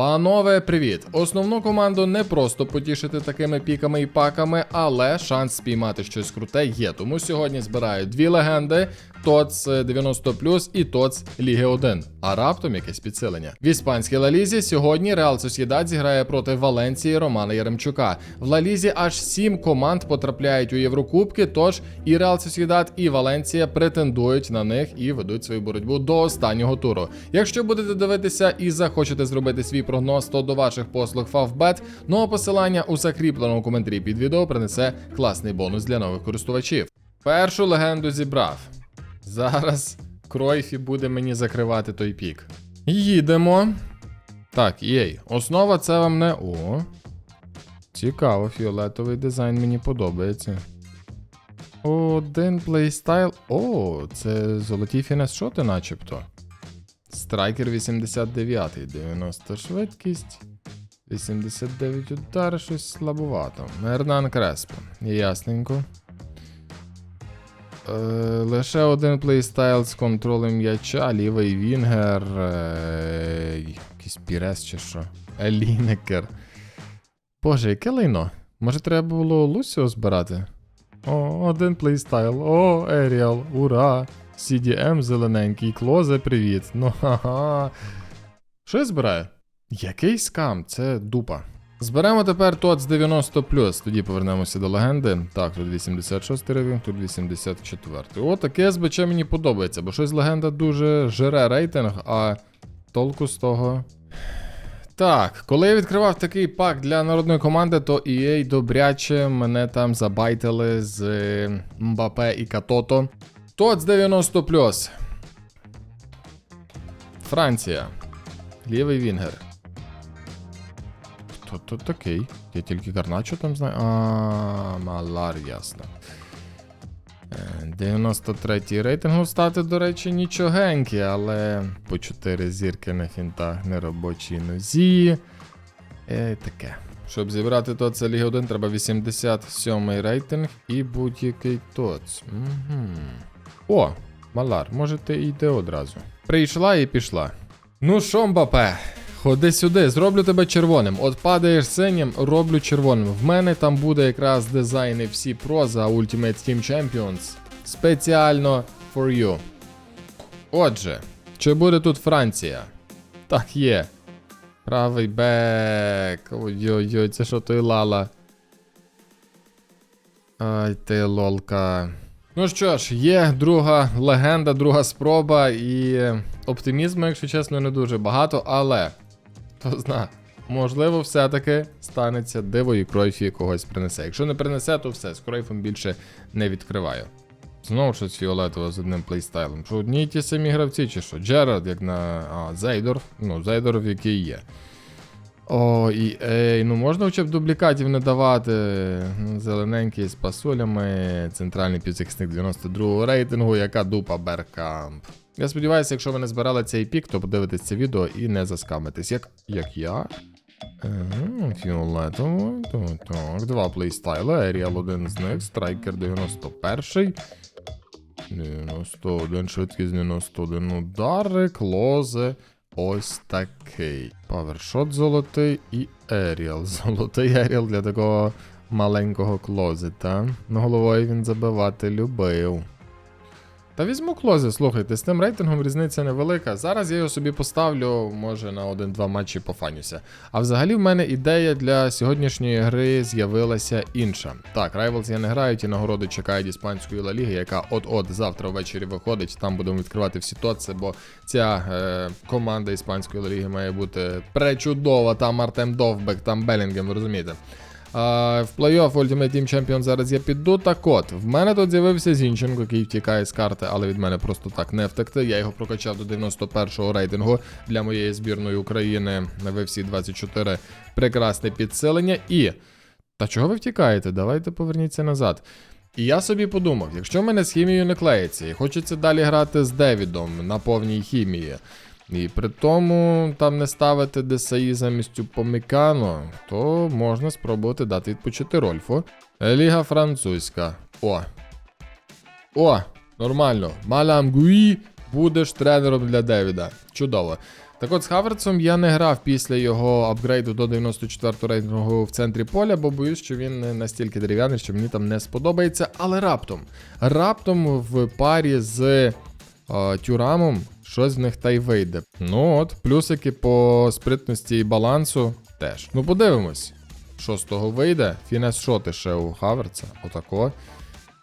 Панове, привіт! Основну команду не просто потішити такими піками і паками, але шанс спіймати щось круте є. Тому сьогодні збираю дві легенди: ТОЦ 90 і ТОЦ Ліги 1. А раптом якесь підсилення. В іспанській Лалізі сьогодні Реал Сосєдад зіграє проти Валенції Романа Яремчука. В Лалізі аж сім команд потрапляють у Єврокубки. Тож і Реал Сосєдад, і Валенція претендують на них і ведуть свою боротьбу до останнього туру. Якщо будете дивитися і захочете зробити свій прогноз, то до ваших послуг Favbet, ну а посилання у закріпленому коментарі під відео принесе класний бонус для нових користувачів. Першу легенду зібрав. Зараз Кройфі буде мені закривати той пік. Їдемо. Так, єй. Основа це вам не. О. Цікаво, фіолетовий дизайн мені подобається. Один плейстайл. О, це золоті фінес-шоти начебто. Страйкер 89, 90 швидкість. 89 удар, щось слабувато. Ернан Креспо. Ясненько. Е, лише один плейстайл з контролем м'яча, лівий Вінгер. Е, якийсь Пірес чи що. Елінекер. Боже, яке лайно. Може треба було Лусіо збирати? О, один плейстайл. О, Еріал, ура! CDM зелененький, клозе, привіт. Ну ха-ха. Що я збираю? Який скам? Це дупа. Зберемо тепер тот з 90 тоді повернемося до легенди. Так, тут 86 рейтинг, тут 84. О, таке СБЧ мені подобається, бо щось легенда дуже жире рейтинг, а толку з того. Так, коли я відкривав такий пак для народної команди, то EA добряче мене там забайтили з е, Мбапе і Катото. Тот з 90 Франція. Лівий Вінгер. Хто то такий? Я тільки Гарначо там знаю. А, Малар, ясно. Е, 93-й рейтингу стати, до речі, нічогенький, але по 4 зірки на фінтах неробочій нозі. Е, таке. Щоб зібрати то це Ліги 1, треба 87 рейтинг і будь-який тоц. Угу. О, Малар, може ти йди одразу. Прийшла і пішла. Ну що, Мбапе, ходи сюди, зроблю тебе червоним. От падаєш синім, роблю червоним. В мене там буде якраз дизайни всі про за Ultimate Team Champions. Спеціально for you. Отже, чи буде тут Франція? Так є. Правий бек. Ой-ой-ой, це що той лала. Ай ти лолка. Ну що ж, є друга легенда, друга спроба, і оптимізму, якщо чесно, не дуже багато, але хто зна, можливо, все-таки станеться диво і Кройфі когось принесе. Якщо не принесе, то все, з Кройфом більше не відкриваю. Знову щось фіолетове з одним плейстайлом. Що одні й ті самі гравці, чи що? Джерард, як на. А, Зейдор. Ну, Зейдор, який є. О, і ей, ну можна хоча б дублікатів не давати. Ну, Зелененький з пасулями, центральний півзахисник 92-го рейтингу, яка дупа Беркамп. Я сподіваюся, якщо ви не збирали цей пік, то подивитесь це відео і не заскамитесь. Як як я? Ага, Фіолетово. Так. Два плейстайли, Еріал один з них, страйкер 91. 91, швидкість 91 удари, клози. Ось такий. Павершот золотий і Еріал. Золотий Еріал для такого маленького клозета. Ну, головою він забивати любив. Та візьму клози, слухайте, з тим рейтингом різниця невелика. Зараз я його собі поставлю, може на один-два матчі пофанюся. А взагалі в мене ідея для сьогоднішньої гри з'явилася інша. Так, Rivals я не граю, ті нагороди чекають іспанської Ла Ліги, яка от-от завтра ввечері виходить. Там будемо відкривати всі тоци, бо ця е, команда іспанської Ла Ліги має бути пречудова. Там Артем Довбек, там Белінгем, ви розумієте. В плей-офф Ultimate Team Champion зараз я піду. Так от, в мене тут з'явився Зінченко, який втікає з карти, але від мене просто так не втекти. Я його прокачав до 91-го рейтингу для моєї збірної України на всі 24 прекрасне підсилення. І. Та чого ви втікаєте? Давайте поверніться назад. І я собі подумав, якщо в мене з хімією не клеїться, і хочеться далі грати з Девідом на повній хімії. І при тому там не ставити ДСАІ замість Упомікано, то можна спробувати дати відпочити Рольфу. Ліга французька. О. О, нормально. Малам Гуї, будеш тренером для Девіда. Чудово. Так от з Хаверцем я не грав після його апгрейду до 94-го рейтингу в центрі поля, бо боюсь, що він настільки дерев'яний, що мені там не сподобається. Але раптом, раптом в парі з е, тюрамом щось в них та й вийде. Ну от, плюсики по спритності і балансу теж. Ну подивимось, що з того вийде. Фінес шоти ще у Хаверца, отако.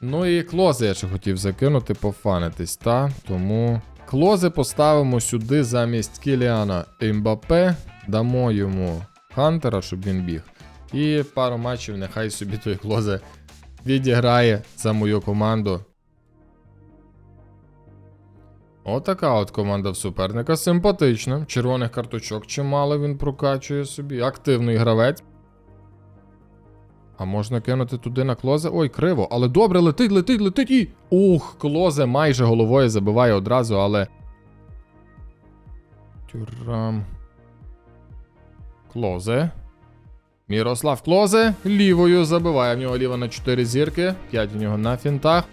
Ну і клози я ще хотів закинути, пофанитись, та тому. Клози поставимо сюди замість Кіліана Ембапе, дамо йому Хантера, щоб він біг. І пару матчів нехай собі той клозе відіграє за мою команду. Отака от команда в суперника. Симпатична. Червоних карточок чимало він прокачує собі. Активний гравець. А можна кинути туди на клозе. Ой, криво, але добре, летить, летить, летить і. Ух, клозе майже головою забиває одразу, але. Тюрам. Клозе. Мірослав Клозе лівою забиває. В нього ліва на 4 зірки. 5 у нього на фінтах.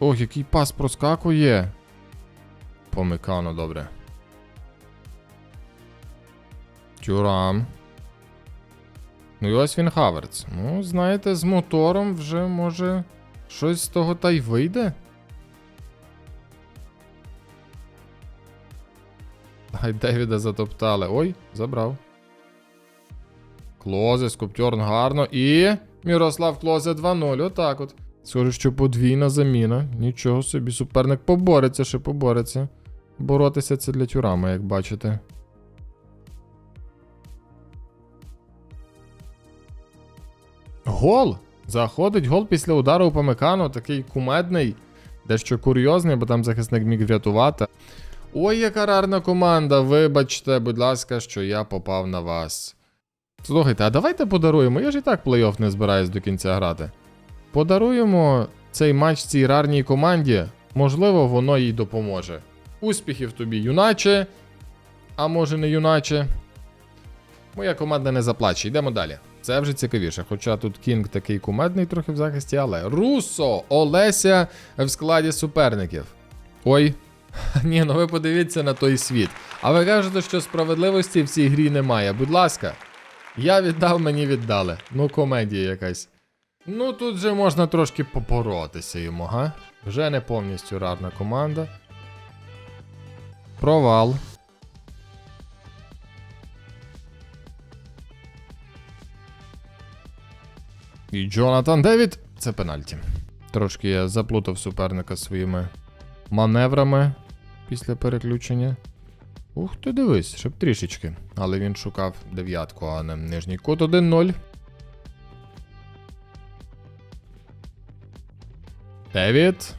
Ох, який пас проскакує. Помикано, добре. Тюрам. Ну і ось він Хаверц. Ну, знаєте, з мотором вже може щось з того та й вийде. Ай, Девіда затоптали. Ой, забрав. Клозе, Скуптьорн гарно. І. Мірослав Клозе 2-0. Отак от. Схоже, що подвійна заміна. Нічого собі, суперник побореться, ще побореться. Боротися це для тюрами, як бачите. Гол! Заходить гол після удару по Мекану, такий кумедний, дещо курйозний, бо там захисник міг врятувати. Ой, яка рарна команда! Вибачте, будь ласка, що я попав на вас. Слухайте, а давайте подаруємо. Я ж і так плей-офф не збираюсь до кінця грати. Подаруємо цей матч цій рарній команді. Можливо, воно їй допоможе. Успіхів тобі, юначе. А може не юначе. Моя команда не заплаче. Йдемо далі. Це вже цікавіше. Хоча тут Кінг такий кумедний трохи в захисті, але. Руссо! Олеся в складі суперників. Ой. Ні, ну ви подивіться на той світ. А ви кажете, що справедливості в цій грі немає. Будь ласка. Я віддав, мені віддали. Ну, комедія якась. Ну, тут же можна трошки попоротися йому, га? Вже не повністю рарна команда. Провал. І Джонатан Девід. Це пенальті. Трошки я заплутав суперника своїми маневрами після переключення. Ух ти дивись, щоб трішечки. Але він шукав дев'ятку, а не нижній кут 1-0. Девід.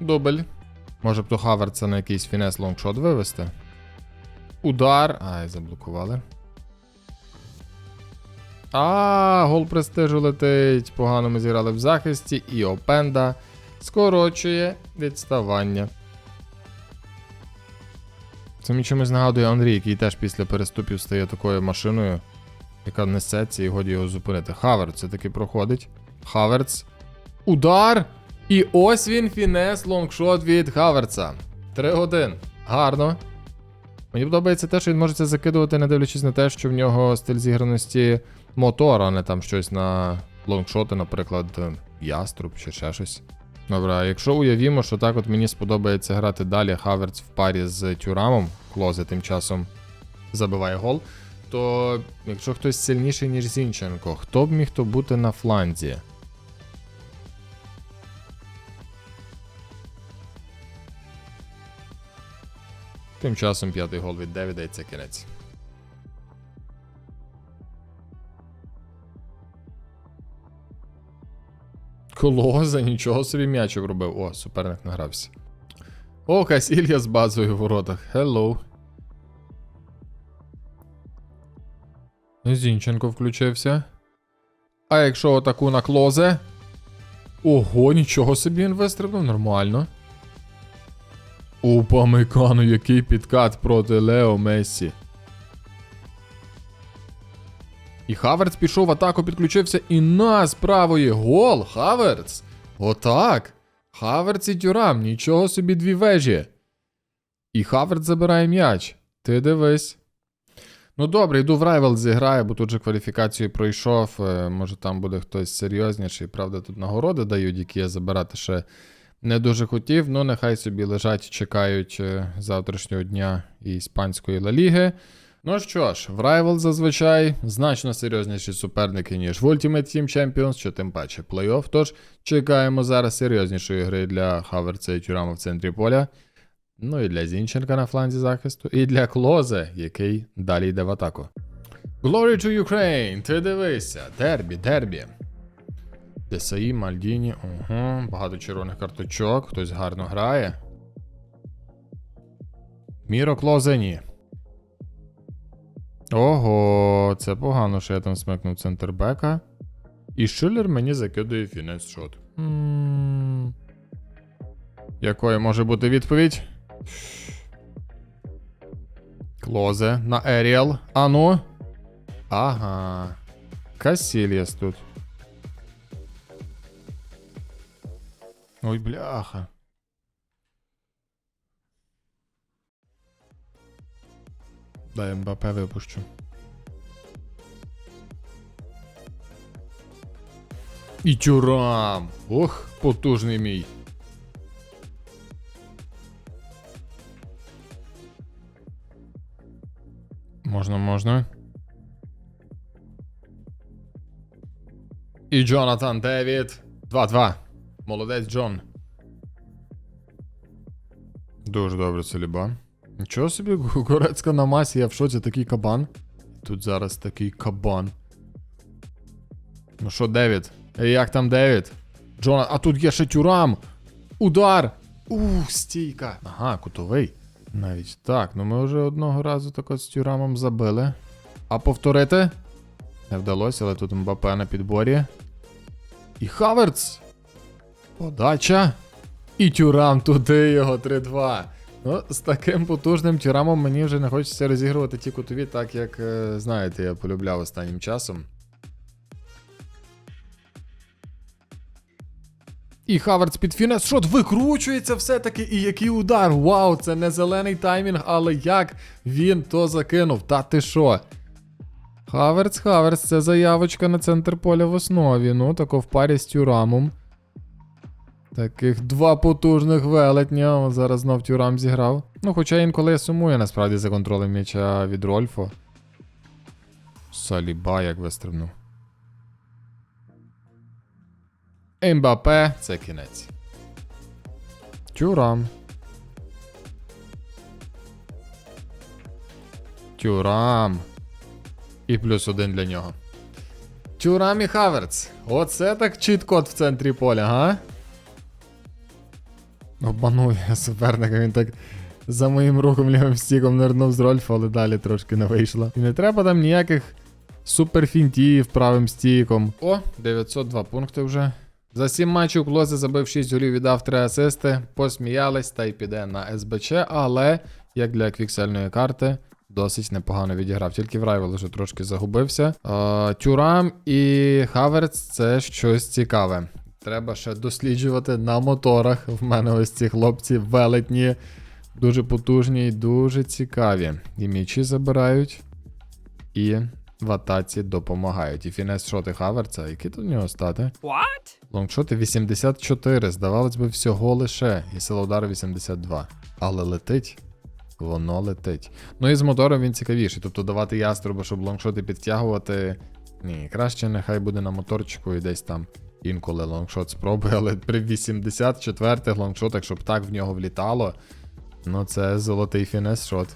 Дубль. Може б то Хаверца на якийсь фінес лонгшот вивести. Удар. Ай, заблокували. А, гол престижу летить. Погано ми зіграли в захисті. І Опенда скорочує відставання. Це мені чимось нагадує Андрій, який теж після переступів стає такою машиною, яка несеться і годі його зупинити. Хаверц це таки проходить. Хаверц. Удар! І ось він фінес лонгшот від Хаверца. 3-1. Гарно. Мені подобається те, що він може це закидувати, не дивлячись на те, що в нього стиль зіграності мотор, а не там щось на лонгшоти, наприклад, яструб чи ще щось. Добре, а якщо уявімо, що так от мені сподобається грати далі Хаверц в парі з Тюрамом, Клозе тим часом забиває гол, то якщо хтось сильніший, ніж Зінченко, хто б міг то бути на фланзі? Тим часом п'ятий гол від Девіда і це кінець. Колоза, нічого собі м'яч вробив. О, суперник награвся. О, Касілья з базою в воротах. Hello. Зінченко включився. А якщо отаку на клозе? Ого, нічого собі він вистрибнув, нормально. Опа, Мекану, який підкат проти Лео Мессі. І Хаверц пішов в атаку, підключився і на з правої гол. Хаверц. Отак. Хаверц і Тюрам, нічого собі дві вежі. І Хаверц забирає м'яч. Ти дивись. Ну добре, йду в Райвел зіграю, бо тут же кваліфікацію пройшов. е, Може там буде хтось серйозніший. Правда, тут нагороди дають, які я забирати ще не дуже хотів. Ну, нехай собі лежать, чекають е, завтрашнього дня і іспанської Ла Ліги. Ну що ж, в Rival зазвичай значно серйозніші суперники, ніж в Ultimate Team Champions, чи тим паче плей-офф. Тож чекаємо зараз серйознішої гри для Хаверца і Тюрама в центрі поля. Ну і для Зінченка на фланзі захисту, і для Клозе, який далі йде в атаку. Glory to Ukraine! Ти дивися, дербі, дербі. Десаї, Мальдіні, угу, багато червоних карточок, хтось гарно грає. Міро Клозе. Ого, це погано, що я там смикнув центрбека. І Шиллер мені закидує фінес шот. Якою може бути відповідь? Клозе на Еріал. Ану. Ага. Касільєс тут. Ой, бляха. Дай МБП випущу. І тюрам! Ох, потужний мій. Можна, можна. І Джонатан Девід. 2-2. Молодець Джон. Дуже добре, Целіба. Нічого собі, Горецька на масі, я в шоці такий кабан. Тут зараз такий кабан. Ну що, Девід? Ей, як там Девід? Джона, а тут є ще тюрам. Удар! Ух, стійка. Ага, кутовий. Навіть так, ну ми вже одного разу так з тюрамом забили. А повторити? Не вдалося, але тут Мбапе на підборі. І Хаверц. Подача. І тюрам туди його 3-2. Ну, з таким потужним тюрамом мені вже не хочеться розігрувати ті кутові, так як, е, знаєте, я полюбляв останнім часом. І Хаверц під фінес шот викручується все-таки. І який удар! Вау, це не зелений таймінг, але як він то закинув? Та ти що? Хаверц, Хаверц, це заявочка на центр поля в основі. Ну, тако в парі з тюрамом. Таких два потужних велетня. Зараз знов тюрам зіграв. Ну, хоча інколи я сумую насправді за контролем м'яча від Рольфо. Саліба як вистрибнув. Ембапе це кінець. Тюрам. Тюрам. І плюс один для нього. Тюрам і Хаверц. Оце так чіт-код в центрі поля, га? Обманув я суперника, він так за моїм рухом лівим стіком нирнув з Рольфа, але далі трошки не вийшло. І не треба там ніяких суперфінтів правим стіком. О, 902 пункти вже. За 7 матчів Клозе забив 6 голів, віддав 3 асисти, посміялись та й піде на СБЧ, але як для квіксельної карти. Досить непогано відіграв, тільки в Райвел вже трошки загубився. Тюрам і Хаверц це щось цікаве. Треба ще досліджувати на моторах. В мене ось ці хлопці велетні, дуже потужні і дуже цікаві. І м'ячі забирають, і в атаці допомагають. І фінес шоти Хаверца, які тут у нього стати? What? Лонгшоти 84, здавалось би, всього лише, і сила удару 82. Але летить. Воно летить. Ну і з мотором він цікавіший. Тобто давати яструбу, щоб лонгшоти підтягувати. Ні, краще нехай буде на моторчику і десь там інколи лонгшот спробує, але при 84-х лонгшотах, щоб так в нього влітало. Ну це золотий фінес-шот.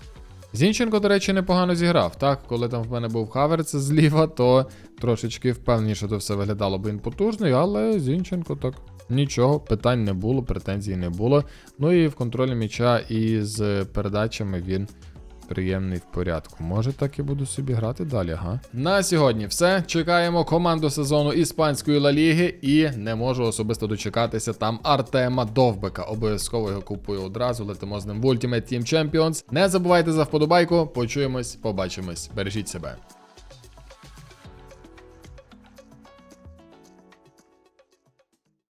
Зінченко, до речі, непогано зіграв. Так, коли там в мене був Хаверц зліва, то трошечки впевненіше то все виглядало, бо він потужний, але Зінченко так. Нічого, питань не було, претензій не було. Ну і в контролі м'яча і з передачами він приємний в порядку. Може, так і буду собі грати далі, га? На сьогодні все. Чекаємо команду сезону іспанської Ла Ліги і не можу особисто дочекатися там Артема Довбика. Обов'язково його купую одразу. Летимо з ним в Ultimate Team Champions. Не забувайте за вподобайку. Почуємось, побачимось. Бережіть себе.